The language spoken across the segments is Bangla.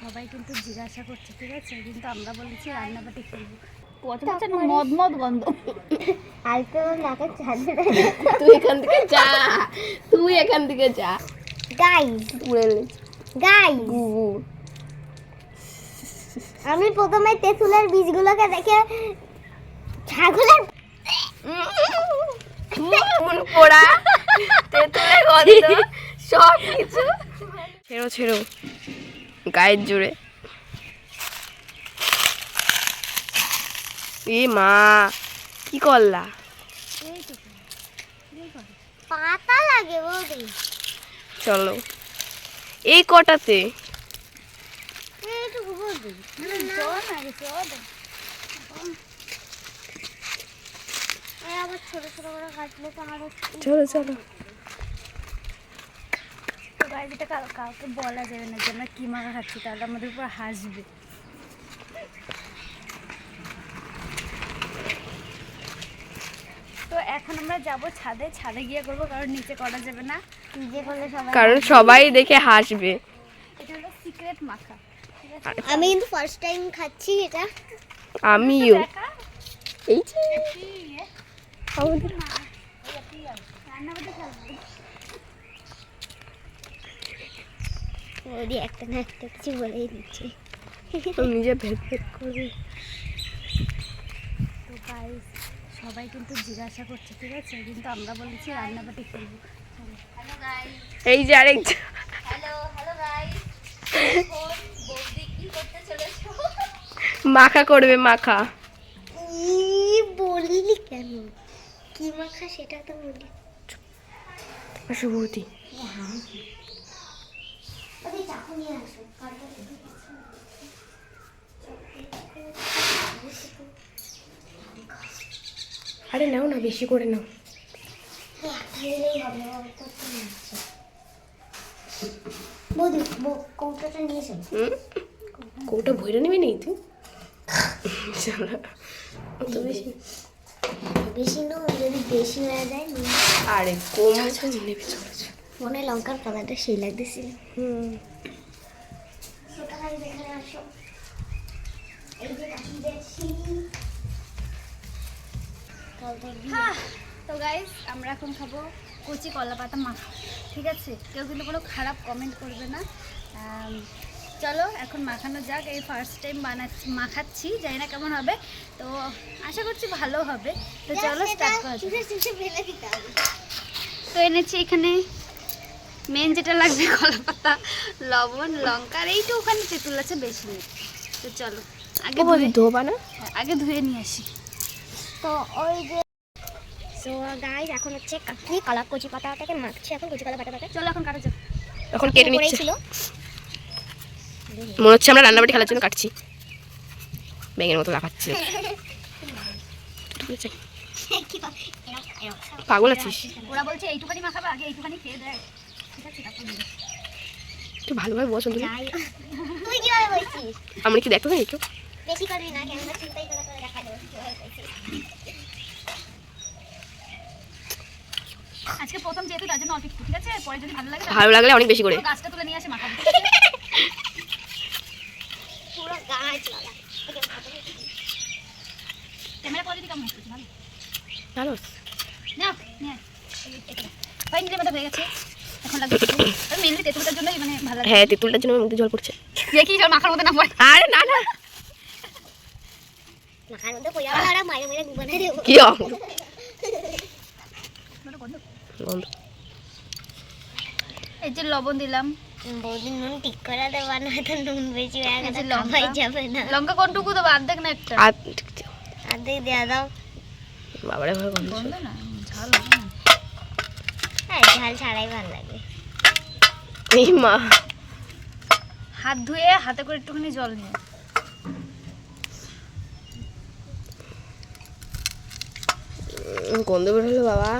সবাই কিন্তু জিজ্ঞাসা করছে ঠিক আছে? কিন্তু আমরা বলেছি রান্নাবাটি খেলব কত মদ গন্ধ। তুই এখান থেকে যা তুই এখান থেকে যা। গাইস উড়ে গাইস আমি প্রথমে তেঁতুলের বীজগুলোকে দেখে ছাগলের মন পোড়া তেঁতুলের গন্ধ সব কিছু ছেড়ো ছেড়ো। গায়ের জোরে। এ মা কি করলা? পাতা লাগে বৌদি। চলো। এই কটাতে? চলো চলো। গাইজ এটা কাউকে বলা যাবে না যে আমরা কী মাখা খাচ্ছি তাহলে আমাদের উপর হাসবে। তো এখন আমরা যাব ছাদে। ছাদে গিয়ে করব কারণ নিচে করা যাবে না। নিজে করলে সবাই কারণ সবাই দেখে হাসবে। এটা হলো সিক্রেট মাখা। আমি কিন্তু ফার্স্ট টাইম খাচ্ছি এটা। আমিও। এই যে। আমাদের রান্নাবাটি খেলব বৌদি একটা না একটা কিছু বলেই দিচ্ছি। নিজে ভেদ ভেদ করবে। তো গাইজ সবাই কিন্তু জিজ্ঞাসা করছে ঠিক আছে? কিন্তু আমরা বলেছি রান্নাবাটি খেলব এই যে আরেকজন মাখা করবে মাখা। ই বললি কেন? কি মাখা সেটা তো বলি। শুভতি। ওদের চাকু নিয়ে আসো আরে নাও না বেশি করে নাও। কৌটোটা নিয়ে কৌটা ভইরা নেবে নেই তুই? অত বেশি? বেশি নো যদি বেশি হয়ে যায় আরে কম আছে নেবে চলো চলো। মনে লঙ্কার কালারটা সেই লাগতেছিল। হুম। হ্যাঁ তো গাইজ আমরা এখন খাব কচি কলা পাতা মাখা ঠিক আছে? কেউ কিন্তু কোনো খারাপ কমেন্ট করবে না। চলো এখন মাখানো যাক। এই ফার্স্ট টাইম বানাচ্ছি মাখাচ্ছি জানি না কেমন হবে। তো আশা করছি ভালো হবে। তো চলো স্টার্ট করা তো এনেছি এখানে মেন যেটা লাগবে কলা পাতা লবণ লঙ্কা আর এইটা ওখানে তেঁতুল আছে বেশি নেই। তো চলো আগে ধোবা না হ্যাঁ, আগে ধুয়ে নিয়ে আসি। তো ওই যে সো গাইস এখন হচ্ছে কাকলি কলা কচি পাতাটাকে মাখছে এখন কচি কলা পাতাটাকে চলো এখন কাটা যাক এখন কেটে নিচ্ছে। মনে হচ্ছে আমরা রান্নাবাটি খেলার জন্য কাটছি। ব্যাঙের মতো লাফাচ্ছে। পাগল আছিস? ওরা বলছে এইটুখানি মাখাবে আগে এইটুখানি খেয়ে দেয় ঠিক আছে তারপর দিবি। ভালোভাবে বস অন্তত। যাই তুই কীভাবে বলছিস? আমরা কি দেখতে পাই একটু বেশি করবি না ক্যামেরা চিন্তাই করে করে দেখা দেবো আজকে প্রথম যেহেতু তার জন্য অল্প ঠিক আছে? পরে যদি ভালো লাগে ভালো লাগলে অনেক বেশি করে। গাছটা তুলে নিয়ে আসে মাখাবো পুরো গাছ লাগা। ক্যামেরা কোয়ালিটি কেমন হচ্ছে ভালো। নাও। ভাই নিজের মতো হয়ে গেছে। এখন লাগবে মেনলি তেঁতুলটার জন্যই মানে ভালো লাগে হ্যাঁ তেঁতুলটার জন্য মুখে জল পড়ছে। দেখি সব মাখার মধ্যে না পড়ে? আরে না না। মাখার মধ্যে দেবো। কি গন্ধ। এই যে লবণ দিলাম। বৌদি নুন ঠিক করে দেবো না তো নুন বেশি হয়ে গেছে লঙ্কা। লঙ্কাই যাবে না। লঙ্কা কোনটুকু দেবো? অর্ধেক না একটা? আর অর্ধেক দেওয়া দাও। বাবারে গন্ধ না? হ্যাঁ ঝাল ছাড়াই ভালো লাগে। এই মা হাত ধুয়ে হাতে করে একটুখানি জল নিয়ে। গন্ধ বের বাবা।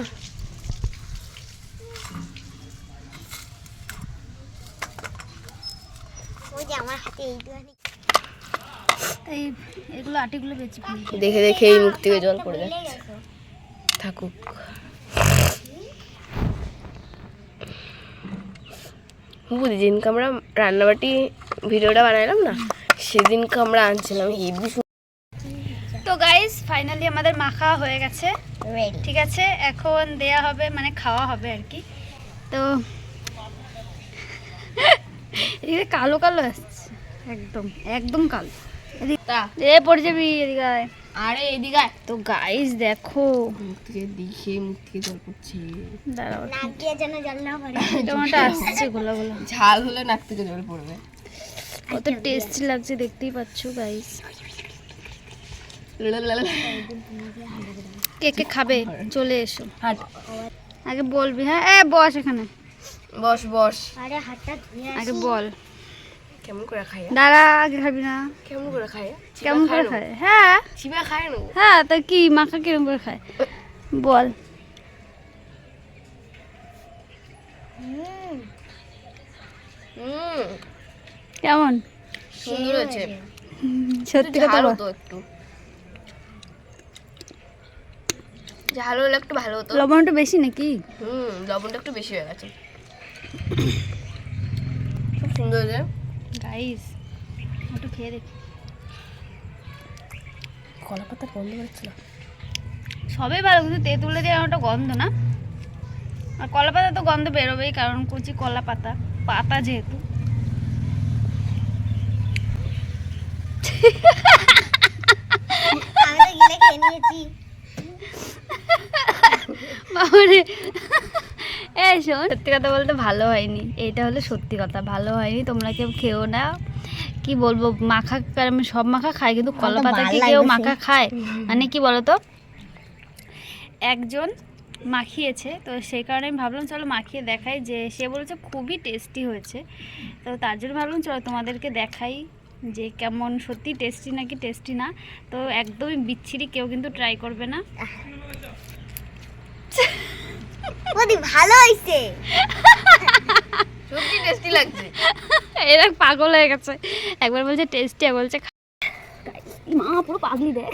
দেখে দেখে এই মুখ থেকে জল পড়ে যাচ্ছে থাকুক। যেদিনকে আমরা রান্নাবাটি ভিডিওটা বানাইলাম না সেদিনকে আমরা আনছিলাম হেভি তো গাইস ফাইনালি আমাদের মাখা হয়ে গেছে। ঠিক আছে এখন দেয়া হবে মানে খাওয়া হবে আর কি। তো এদিকে কালো কালো আসছে একদম একদম কালো। তা। এ পড়ে যাবি এদিকে। আরে এদিকে তো গাইস দেখো। মুখ দিকে মুখ জল পড়ছে। দাঁড়াও নাক দিয়ে যেন জল না পড়ে। টমেটো আসছে গোলা গোলা। ঝাল হলে নাক থেকে জল পড়বে। কত টেস্টি লাগছে দেখতেই পাচ্ছ গাইস কে কে খাবে? চলে এসো। হাট। আগে বলবি হ্যাঁ? এ বস এখানে। বস বস। আরে হাতটা ধুয়ে আগে বল। কেমন করে খাই দাঁড়া আগে খাবি না। কেমন করে খাই কেমন করে খায় হ্যাঁ। চিবা খায় না হ্যাঁ তা কি মাখা করে খায়? বল। কেমন? সুন্দর হয়েছে। সত্যি কথা বল। একটু। ঝাল হলে একটু ভালো হতো। লবণটা বেশি নাকি? হুম লবণটা একটু বেশি হয়ে গেছে। খুব সুন্দর গাইস একটু খেয়ে দেখি। কলা পাতার গন্ধ বেরোচ্ছিল সবই ভালো কিন্তু তেঁতুলে দিয়ে ওটা গন্ধ না? আর কলা পাতা তো গন্ধ বেরোবেই কারণ কুচি কলা পাতা পাতা যেহেতু বাবারে। শোন সত্যি কথা বলতে ভালো হয়নি। এটা হলো সত্যি কথা ভালো হয়নি তোমরা কেউ খেও না। কি বলব মাখা আমি সব মাখা খাই কিন্তু কলা পাতা কি কেউ মাখা খায়। মানে কি বলতো একজন মাখিয়েছে তো সেই কারণে আমি ভাবলাম চলো মাখিয়ে দেখাই যে সে বলেছে খুবই টেস্টি হয়েছে। তো তার জন্য ভাবলাম চলো তোমাদেরকে দেখাই যে কেমন সত্যি টেস্টি নাকি টেস্টি না। তো একদমই বিচ্ছিরি কেউ কিন্তু ট্রাই করবে না। বদি ভালো হইছে। সত্যি টেস্টি লাগছে। এরা পাগল হয়ে গেছে। একবার বলছে টেস্টি একবার বলছে মা পুরো পাগলি দেখ।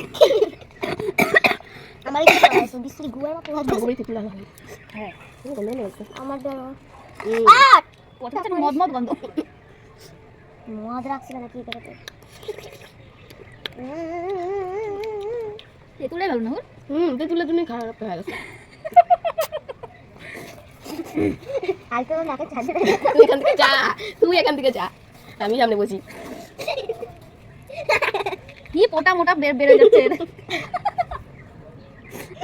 আমার আছে বিশ্রী গুয়ার মতো লাগছে হ্যাঁ। আমার দ্বারা প্রথমটা মদ মদ গন্ধ। মদ রাখছিল না কি করে তেঁতুলে ভালো না? হুম তেঁতুলের জন্যই খারাপ হয়ে গেছে কালকে আমার নাকে ছাড়ছে তুই এখান থেকে যা তুই এখান থেকে যা। আমি সামনে বসি। কি পোটা মোটা বের বেরো যাচ্ছে।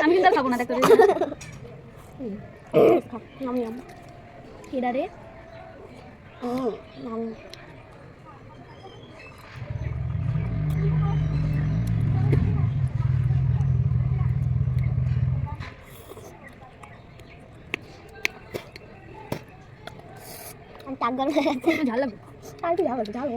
আমি কিন্তু খাব না দেখো আমি আমি এটা রে। আমি গরম হয়ে গেছে ঝাল লাগবে আর কি যাব ঝাল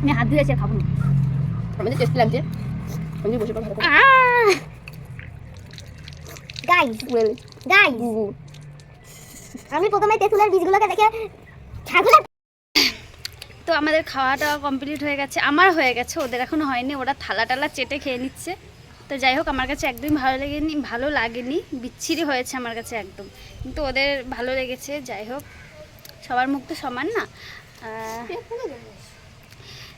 আমি হাত ধুয়েছি খাব না। আমাদের টেস্টি লাগছে আমি বসে পড়া গাইস ওয়েল গাইস আমি প্রথমে তেঁতুলের বীজগুলোকে দেখে তো আমাদের খাওয়াটা কমপ্লিট হয়ে গেছে আমার হয়ে গেছে ওদের এখনও হয়নি ওরা থালা টালা চেটে খেয়ে নিচ্ছে। তো যাই হোক আমার কাছে একদমই ভালো লাগেনি ভালো লাগেনি। বিচ্ছিরি হয়েছে আমার কাছে একদম। কিন্তু ওদের ভালো লেগেছে যাই হোক। সবার মুখ তো সমান না?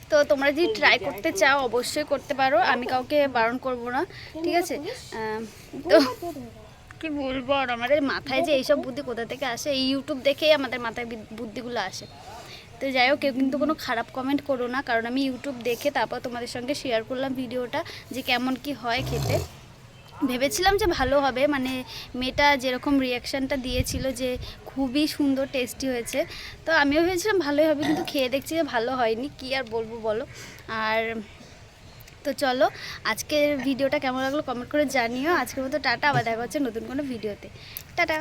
তো তোমরা যদি ট্রাই করতে চাও অবশ্যই করতে পারো। আমি কাউকে বারণ করব না ঠিক আছে? তো কি বলব? আর আমাদের মাথায় যে এইসব বুদ্ধি কোথা থেকে আসে? এই ইউটিউব দেখেই আমাদের মাথায় বুদ্ধিগুলো আসে। তো যাই হোক, কেউ কিন্তু কোনো খারাপ কমেন্ট করো না, কারণ আমি ইউটিউব দেখে তারপর তোমাদের সঙ্গে শেয়ার করলাম ভিডিওটা, যে কেমন কি হয় খেতে। ভেবেছিলাম যে ভালো হবে মানে মেয়েটা যেরকম রিয়াকশানটা দিয়েছিল যে খুবই সুন্দর টেস্টি হয়েছে, তো আমিও ভেবেছিলাম ভালোই হবে, কিন্তু খেয়ে দেখছি যে ভালো হয়নি, কি আর বলব বলো। আর তো চলো, আজকের ভিডিওটা কেমন লাগল কমেন্ট করে জানিও, আজকের মতো টাটা, আবার দেখা হচ্ছে নতুন কোনো ভিডিওতে। টাটা!